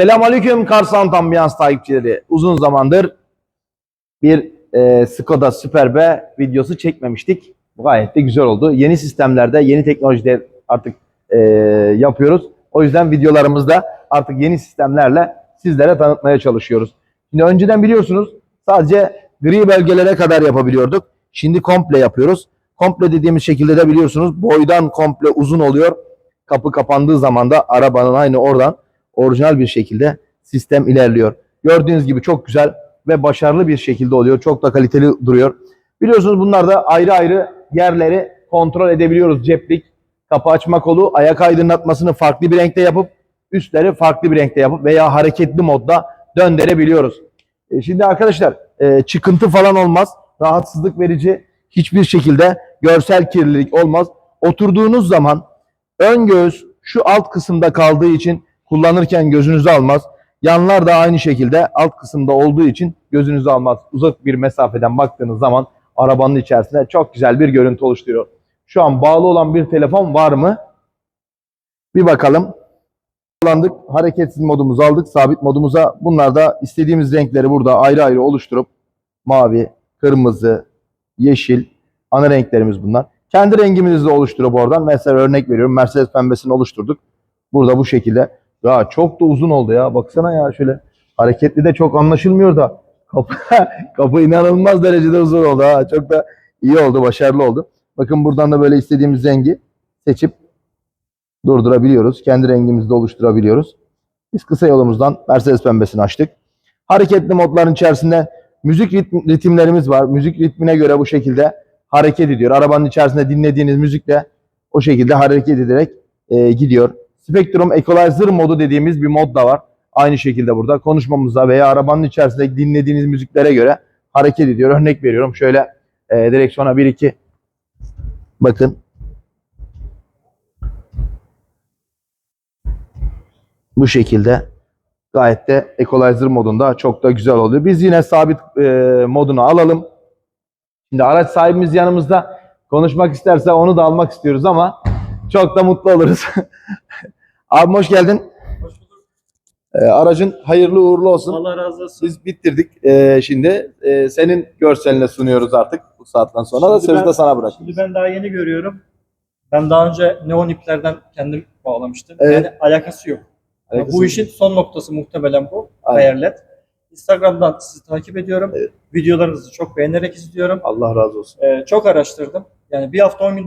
Selamünaleyküm Karsan Ambiyans takipçileri. Uzun zamandır bir e, Skoda Superb videosu çekmemiştik. Gayet de güzel oldu. Yeni sistemlerde, yeni teknolojide artık e, yapıyoruz. O yüzden videolarımızda artık yeni sistemlerle sizlere tanıtmaya çalışıyoruz. Şimdi önceden biliyorsunuz sadece gri bölgelere kadar yapabiliyorduk. Şimdi komple yapıyoruz. Komple dediğimiz şekilde de biliyorsunuz boydan komple uzun oluyor. Kapı kapandığı zaman da arabanın aynı oradan orijinal bir şekilde sistem ilerliyor. Gördüğünüz gibi çok güzel ve başarılı bir şekilde oluyor. Çok da kaliteli duruyor. Biliyorsunuz bunlar da ayrı ayrı yerleri kontrol edebiliyoruz. Ceplik, kapı açma kolu, ayak aydınlatmasını farklı bir renkte yapıp üstleri farklı bir renkte yapıp veya hareketli modda döndürebiliyoruz. E, Şimdi arkadaşlar e, çıkıntı falan olmaz. Rahatsızlık verici hiçbir şekilde görsel kirlilik olmaz. Oturduğunuz zaman ön göğüs şu alt kısımda kaldığı için kullanırken gözünüzü almaz. Yanlar da aynı şekilde alt kısımda olduğu için gözünüzü almaz. Uzak bir mesafeden baktığınız zaman arabanın içerisinde çok güzel bir görüntü oluşturuyor. Şu an bağlı olan bir telefon var mı? Bir bakalım. Kullandık. Hareketsiz modumuzu aldık. Sabit modumuza bunlar da istediğimiz renkleri burada ayrı ayrı oluşturup mavi, kırmızı, yeşil ana renklerimiz bunlar. Kendi rengimizi de oluşturup oradan mesela örnek veriyorum Mercedes pembesini oluşturduk. Burada bu şekilde. Ya çok da uzun oldu ya. Baksana ya şöyle. Hareketli de çok anlaşılmıyor da. Kapı, kapı inanılmaz derecede uzun oldu ha. Çok da iyi oldu, başarılı oldu. Bakın buradan da böyle istediğimiz rengi seçip durdurabiliyoruz. Kendi rengimizi de oluşturabiliyoruz. Biz kısa yolumuzdan Mercedes pembesini açtık. Hareketli modların içerisinde müzik ritm- ritimlerimiz var. Müzik ritmine göre bu şekilde hareket ediyor. Arabanın içerisinde dinlediğiniz müzikle o şekilde hareket ederek e, gidiyor. Spectrum Equalizer modu dediğimiz bir mod da var. Aynı şekilde burada konuşmamıza veya arabanın içerisinde dinlediğiniz müziklere göre hareket ediyor. Örnek veriyorum şöyle e, direksiyona 1-2 bakın. Bu şekilde gayet de Equalizer modunda çok da güzel oluyor. Biz yine sabit e, modunu alalım. Şimdi araç sahibimiz yanımızda konuşmak isterse onu da almak istiyoruz ama çok da mutlu oluruz. Abi hoş geldin. Hoş bulduk. Ee, aracın hayırlı uğurlu olsun. Allah razı olsun. Biz bitirdik Ee, şimdi. Ee, senin görseline sunuyoruz artık bu saatten sonra da Şimdi sözü ben- de sana bırakayım. Şimdi ben daha yeni görüyorum. Ben daha önce neon iplerden kendim bağlamıştım. Evet. Yani alakası yok. Alakası bu yok. işin son noktası muhtemelen bu. Aynen. Hayerlet. Instagram'dan sizi takip ediyorum. Evet. Videolarınızı çok beğenerek izliyorum. Allah razı olsun. Ee, çok araştırdım. Yani bir hafta 10 gün